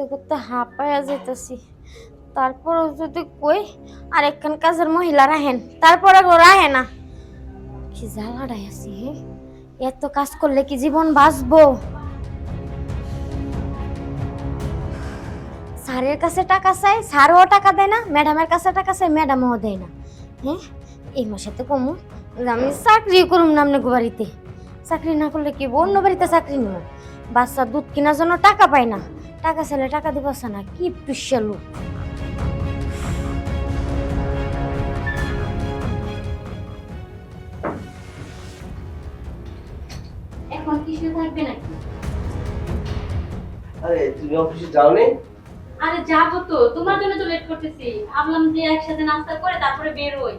করতে করতে হাঁপায়া যেতেছি তারপরও যদি কই, আর একখান কাজের মহিলা রাহেন তারপরে ও রাহে না কি জ্বালাটাই আছি এত কাজ করলে কি জীবন বাঁচবো? স্যারের কাছে টাকা চাই, স্যারও টাকা দেয় না, ম্যাডামের কাছে টাকা চাই, ম্যাডামও দেয় না। হ্যাঁ এই মাসে তো কমু, আমি চাকরি করুম না আপনাকে বাড়িতে। চাকরি না করলে কি অন্য বাড়িতে চাকরি নেব বাচ্চা দুধ কেনার জন্য টাকা পায় না। টাকা চাইলে টাকা দিবাস না? কি পিসা লোক? এখন কিছু থাকবে নাকি? আরে তুমি অফিসে যাওনি? আরে যাব তো তোমার জন্য তো লেট করতেছি। ভাবলাম যে একসাথে নাস্তা করে তারপরে বের হই।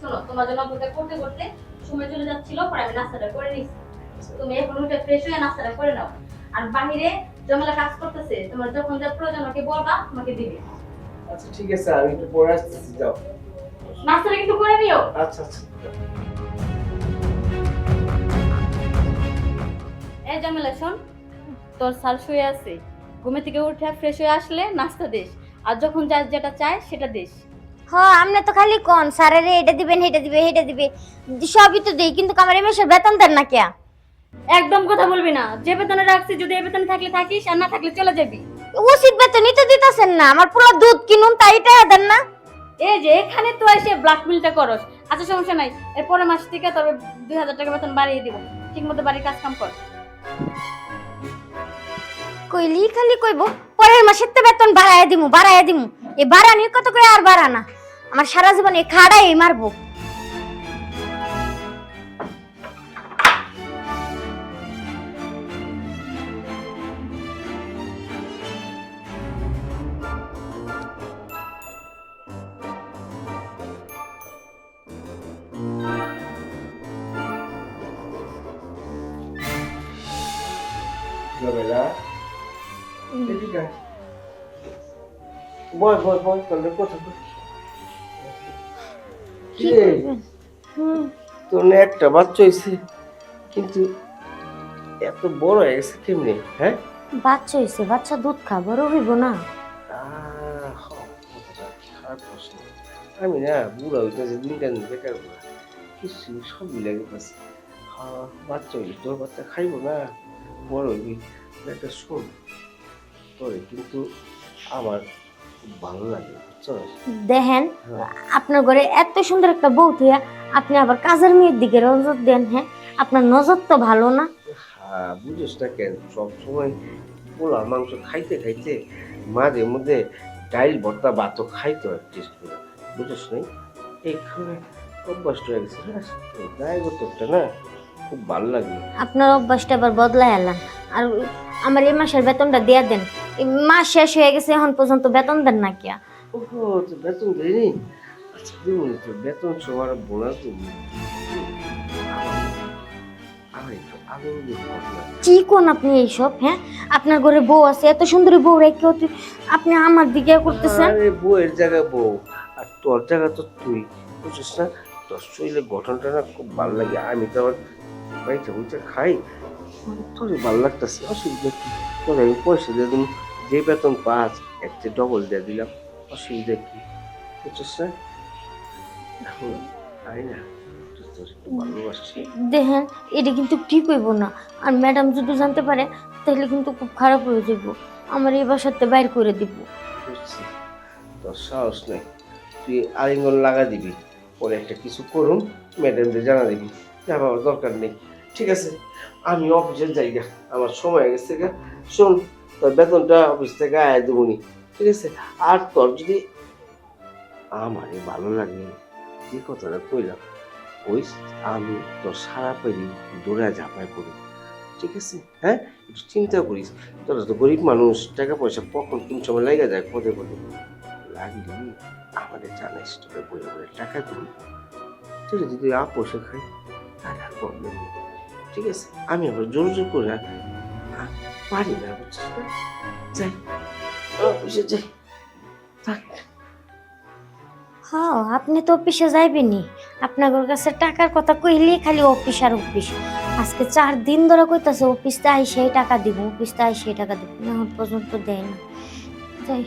শোনো তোমার জন্য অপেক্ষা করতে করতে সময় চলে যাচ্ছিল পরে আমি নাস্তাটা করে নিচ্ছি। তুমি এখন উঠে ফ্রেশ হয়ে নাস্তাটা করে নাও। আর বাহিরে জমেলা কাজ করতেছে তোমার যখন যা প্রয়োজন আমাকে বলবা আমাকে দিবে। আচ্ছা ঠিক আছে আমি একটু পরে আসতেছি যাও। নাস্তাটা কিন্তু করে নিও। আচ্ছা আচ্ছা এই জমেলা শোন। তোর সাল শুয়ে আছে। ঘুমে থেকে উঠে ফ্রেশ হয়ে আসলে নাস্তা দিস। আর যখন যার যেটা চায় সেটা দিস। হ্যাঁ আপনি তো খালি কোন স্যারের এটা দিবেন এটা দিবে এটা দিবে সবই তো দিই কিন্তু আমার এই মাসের বেতন দেন না কে একদম কথা বলবি না। যে বেতনে রাখছি যদি এই বেতনে থাকলে থাকিস আর না থাকলে চলে যাবি। উচিত বেতনই তো দিতেছেন না আমার পুরো দুধ কিনুন তাই টাকা দেন না। এই যে এখানে তো এসে ব্ল্যাকমেলটা করস। আচ্ছা সমস্যা নাই এর পরের মাস থেকে তবে দুই হাজার টাকা বেতন বাড়িয়ে দিব। ঠিক মতো বাড়ির কাজ কাম কর। কইলি খালি কইব পরের মাসের তো বেতন বাড়াইয়া দিমু বাড়াইয়া দিমু। এ বাড়ানি কত করে আর বাড়ানা? আমার সারা জীবন এই খাড়াই মারবো। বয় বয় বয় তাহলে কথা বল। কি কিরে, করবেন হুম। তোর একটা বাচ্চা হয়েছে কিন্তু এত বড় হয়ে গেছে কেমনি হ্যাঁ? বাচ্চা হইছে বাচ্চা দুধ খা বড় হইব না। আমি না বুড়া হইতেছে দিনটা দিন বেকার বুড়া কিছু সবই লাগে পাচ্ছে বাচ্চা হইলে তোর বাচ্চা খাইব না। বড় একটা শোন। তোরে কিন্তু আমার খুব ভালো লাগে দেখেন হ্যাঁ। আপনার ঘরে এত সুন্দর একটা বউ থুয়া আপনি আবার কাজের মেয়ের দিকে নজর দেন হ্যাঁ? আপনার নজর তো ভালো না। হ্যাঁ বুঝিস না কেন? সবসময় পোলা মাংস খাইতে খাইতে মাঝে মধ্যে ডাইল ভর্তা ভাতও খাইতে হয় টেস্ট করে। বুঝিস নাই? এইখানে অভ্যাসটা হয়ে গেছে দায়গতটা না? খুব ভালো লাগে আপনার অভ্যাসটা আবার বদলাই এলাম আর আমার এই মাসের বেতনটা দিয়া দেন। এই মাস শেষ হয়ে গেছে এখন পর্যন্ত বেতন দেন না কিয়া। ওহো তো বেতন দেয়নি আচ্ছা দিবনি তো বেতন সবার বোনাস দেবো কি কোন আপনি এইসব হ্যাঁ? আপনার ঘরে বউ আছে এত সুন্দরী বউ রেখে আপনি আমার দিকে করতেছেন। আরে বউয়ের জায়গা বউ। আর তোর জায়গা তো তুই বুঝছিস না? তোর শরীরের গঠনটা না খুব ভালো লাগে। আমি তো আবার বাড়িতে বইতে খাই তোর ভালো লাগতেছে। অসুবিধা কি? তোর আমি পয়সা দিয়ে দিলাম যে বেতন পাঁচ একটা ডবল দিয়ে দিলাম। অসুবিধা কি? বুঝছিস এখন তাই না দেখেন এটা কিন্তু ঠিক হইব না। আর ম্যাডাম যদি জানতে পারে তাহলে কিন্তু খুব খারাপ হয়ে যাব আমার এই বাসাতে বাইর করে দিব। তোর সাহস নেই। তুই আলিঙ্গন লাগা দিবি পরে একটা কিছু করুন ম্যাডামদের জানা দিবি। যা বাবার দরকার নেই। ঠিক আছে? আমি অফিসের যাই গা আমার সময় হয়ে গেছে শোন, তোর বেতনটা অফিস থেকে আয় দেবনি, ঠিক আছে? আর তোর যদি আমারই ভালো লাগে যে কথাটা কইলাম, ওই আমি তোর সারা পেরি দৌড়া ঝাঁপায় পড়ি, ঠিক আছে? হ্যাঁ? একটু চিন্তা করিস, তোরা তো গরিব মানুষ টাকা পয়সা কখন কোন সময় লেগে যায় পদে পদে লাগলি আমাদের জানাইস তোকে বলে বলে টাকা দিবি তুই যদি আপোষে খাই, তাহলে আর প্রবলেম নেই। ঠিক আছে? আমি আবার জোর জোর করে পারি না, বুঝছিস যাই, অফিসে যাই। থাক। হ্যাঁ আপনি তো অফিসে যাইবেনি আপনার কাছে টাকার কথা কইলে খালি অফিস আর অফিস। আজকে চার দিন ধরে কইতাছে, অফিসতে আই সেই টাকা দিব, অফিসতে আই সেই টাকা দিব। না পর্যন্ত দেয় না। যাই,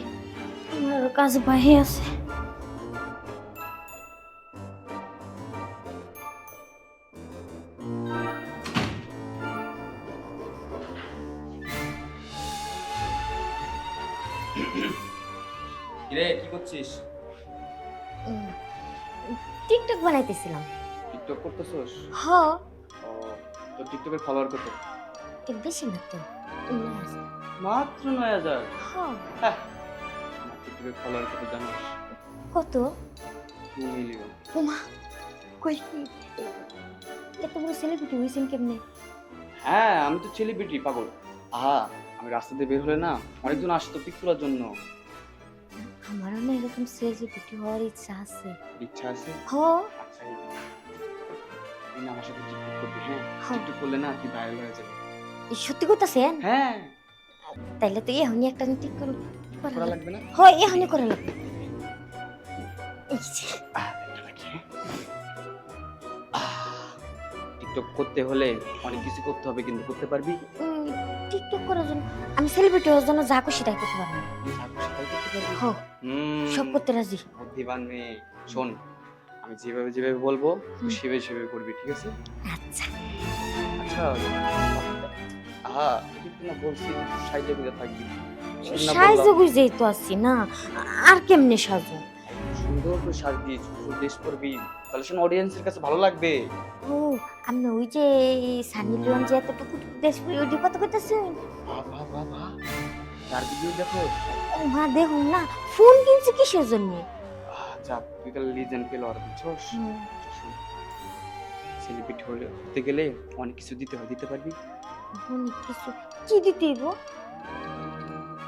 আমার কাজ বাহি আছে। টিকটক বানাইতেছিলাম। টিকটক করতেছস? হ। ও তোর টিকটকের ফলোয়ার কত? এ বেশি না তো মাত্র নয় হাজার? হ। আমার টিকটকের ফলোয়ার কত জানিস? কত? Two million. উমা কই কি? এত বড় সেলিব্রিটি হয়েছেন কেমনে? হ্যাঁ আমি তো সেলিব্রিটি পাগল। আহা আমি রাস্তা দিয়ে বের হলে না অনেকজন আসতো পিক তোলার জন্য। আমারও না এরকম সেলিব্রিটি হওয়ার ইচ্ছা আছে। ইচ্ছা আছে? হ। আচ্ছা এই আমার সাথে টিকটক করবি হ্যাঁ? হ্যাঁ। টিকটক করলে না তুই ভাইরাল হয়ে যাবে। সত্যি কইতাছেন হ্যাঁ। তাইলে তো এখনই একটা ঠিক করে লাগবে। না? হয় এখনই করে লাগবে। রাখি, হ্যাঁ? টিকটক করতে হলে অনেক কিছু করতে হবে কিন্তু করতে পারবি? টিকটক করার জন্য আমি সেলিব্রিটি হওয়ার জন্য যা খুশি তাই করতে পারব। সব করতে রাজি। বুদ্ধিমান মেয়ে শোন আমি যেভাবে যেভাবে বলব তুই সেভাবে সেভাবে করবি ঠিক আছে? আচ্ছা। আচ্ছা আহা তুই কিন্তু না বলছি সাইজে বুঝে থাকবি। সাইজ বুঝেই তো আছি না আর কেমনে সাজু সুন্দর করে সুন্দর ড্রেস পরবি। তাহলে শোন অডিয়েন্সের কাছে ভালো লাগবে। ও আমি ওই যে সানি লিওন যে এতটুকু দেশ ওইটি কত করতেছেন বাহ বাহ বাহ বাহ তার ভিডিও দেখো। ও মা দেখুন না ফোন কিনছে কিসের জন্য? আচ্ছা তুই তাহলে লিজেন্ড আর বুঝছস? সেলিব্রিটি হলে হতে গেলে অনেক কিছু দিতে হয় দিতে পারবি? অনেক কিছু। কি দিতে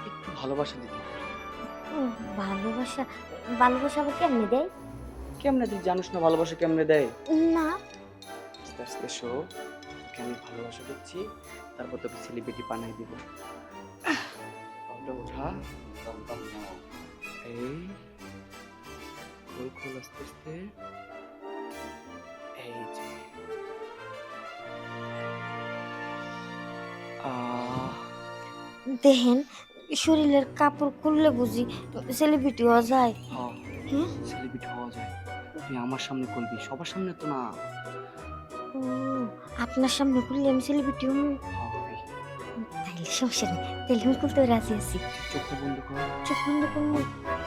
একটু ভালোবাসা দিতে ভালোবাসা? ভালোবাসা আবার কেমনে দেয়? কেমনে তুই জানিস না ভালোবাসা কেমনে দেয়? না। আস্তে আস্তে শো তোকে আমি ভালোবাসা করছি তারপর তোকে সেলিব্রিটি বানাই দিব। ওঠা নাও। এই খোল খোল আস্তে আস্তে। এই যে। দেখেন শরীরের কাপড় খুললে বুঝি সেলিব্রিটি হওয়া যায়। হ্যাঁ হ্যাঁ সেলিব্রিটি হওয়া যায়। তুই আমার সামনে করবি সবার সামনে তো না। ও, আপনার সামনে করলে আমি সেলিব্রিটি হম হ্যাঁ, তাইলে সমস্যা নেই তাইলে আমি খুলতে রাজি আছি। চোখটা বন্ধ কর। চোখ বন্ধ করব?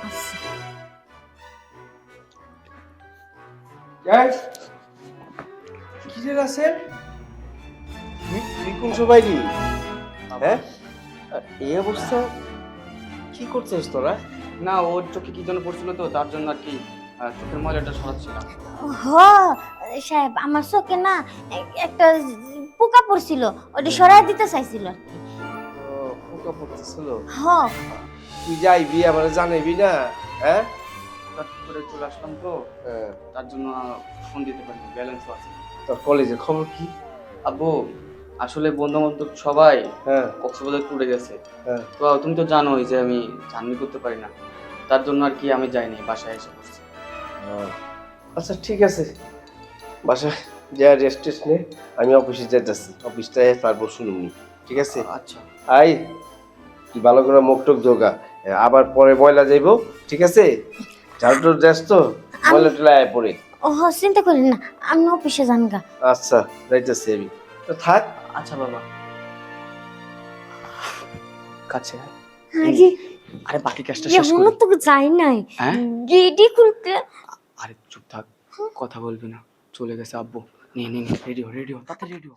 আচ্ছা। কি রে রাসেল? কোন সবাই হ্যাঁ? আর এই অবস্থা? কি করছিস তোরা? না ওর চোখে কি যেন পড়ছিল তো তার জন্য আর কি আহ, চোখের ময়লাটা সরাচ্ছিলাম। হ সাহেব আমার চোখে না একটা পোকা পড়ছিল ওটা সরাই দিতে চাইছিল আর কি। ও পোকা পড়তেছিল হ। তুই যাইবি আমার জানাইবি না হ্যাঁ? হঠাৎ করে চলে আসলাম তো হ্যাঁ, তার জন্য ফোন দিতে পারিনি ব্যালেন্স আছে। তোর কলেজের খবর কি? আব্বু আসলে বন্ধু বান্ধব সবাই হ্যাঁ। কক্সবাজার ট্যুরে গেছে। হ্যাঁ। তো তুমি তো জানোই যে আমি জার্নি করতে পারি না। তার জন্য আর কি আমি যাইনি বাসায় এসে বসছি আচ্ছা ঠিক আছে। বাসায় যা রেস্ট টেস্ট নে আমি অফিসে যাইতেছি। অফিসটা তারপর শুনুনি ঠিক আছে? আচ্ছা। আই তুই ভালো করে মুখ টুক ধোকা আবার পরে ময়লা যাইব ঠিক আছে? ঝাড়ু ড্রেস তো? ময়লা টয়লা আয় পরে ও হ চিন্তা করেন না আমি অফিসে যান গা আচ্ছা যাইতেছি আমি। তো থাক। আচ্ছা বাবা। কাছে আয়। আরে আরে বাকি কাজটা শেষ করি। তো যাই নাই। হ্যাঁ? গেডি খুলতে। আরে চুপ থাক কথা বলবি না। চলে গেছে আব্বু। নিয়ে নিয়ে রেডিও রেডিও তাতে রেডিও